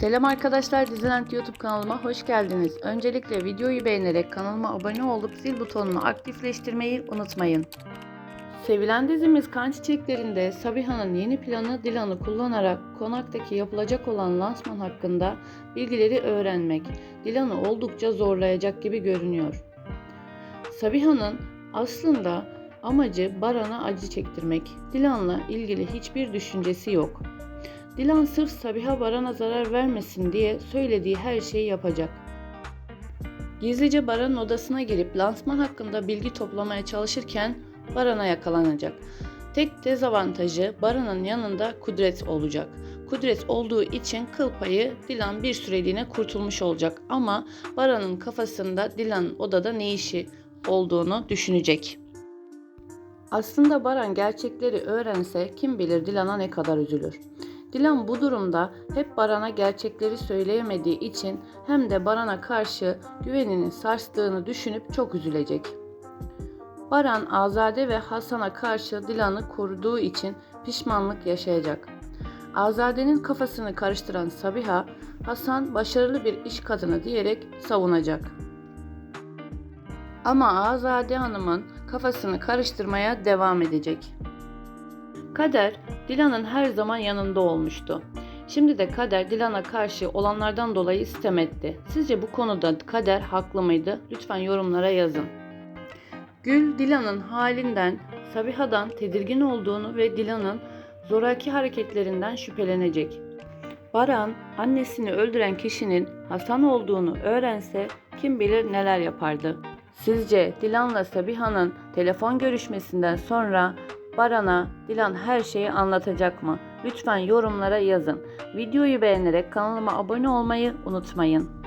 Selam arkadaşlar Diziland YouTube kanalıma hoş geldiniz. Öncelikle videoyu beğenerek kanalıma abone olup zil butonunu aktifleştirmeyi unutmayın. Sevilen dizimiz Kan Çiçekleri'nde Sabiha'nın yeni planı Dilan'ı kullanarak konaktaki yapılacak olan lansman hakkında bilgileri öğrenmek Dilan'ı oldukça zorlayacak gibi görünüyor. Sabiha'nın aslında amacı Baran'a acı çektirmek. Dilan'la ilgili hiçbir düşüncesi yok. Dilan sırf Sabiha Baran'a zarar vermesin diye söylediği her şeyi yapacak. Gizlice Baran'ın odasına girip lansman hakkında bilgi toplamaya çalışırken Baran'a yakalanacak. Tek dezavantajı Baran'ın yanında Kudret olacak. Kudret olduğu için kıl payı Dilan bir süreliğine kurtulmuş olacak ama Baran'ın kafasında Dilan'ın odada ne işi olduğunu düşünecek. Aslında Baran gerçekleri öğrense kim bilir Dilan'a ne kadar üzülür. Dilan bu durumda hep Baran'a gerçekleri söyleyemediği için hem de Baran'a karşı güveninin sarstığını düşünüp çok üzülecek. Baran Azade ve Hasan'a karşı Dilan'ı koruduğu için pişmanlık yaşayacak. Azade'nin kafasını karıştıran Sabiha, Hasan başarılı bir iş kadını diyerek savunacak. Ama Azade Hanım'ın kafasını karıştırmaya devam edecek. Kader, Dilan'ın her zaman yanında olmuştu. Şimdi de Kader Dilan'a karşı olanlardan dolayı sitem etti. Sizce bu konuda Kader haklı mıydı? Lütfen yorumlara yazın. Gül, Dilan'ın halinden, Sabiha'dan tedirgin olduğunu ve Dilan'ın zoraki hareketlerinden şüphelenecek. Baran, annesini öldüren kişinin Hasan olduğunu öğrense kim bilir neler yapardı. Sizce Dilan'la Sabiha'nın telefon görüşmesinden sonra Baran'a Dilan her şeyi anlatacak mı? Lütfen yorumlara yazın. Videoyu beğenerek kanalıma abone olmayı unutmayın.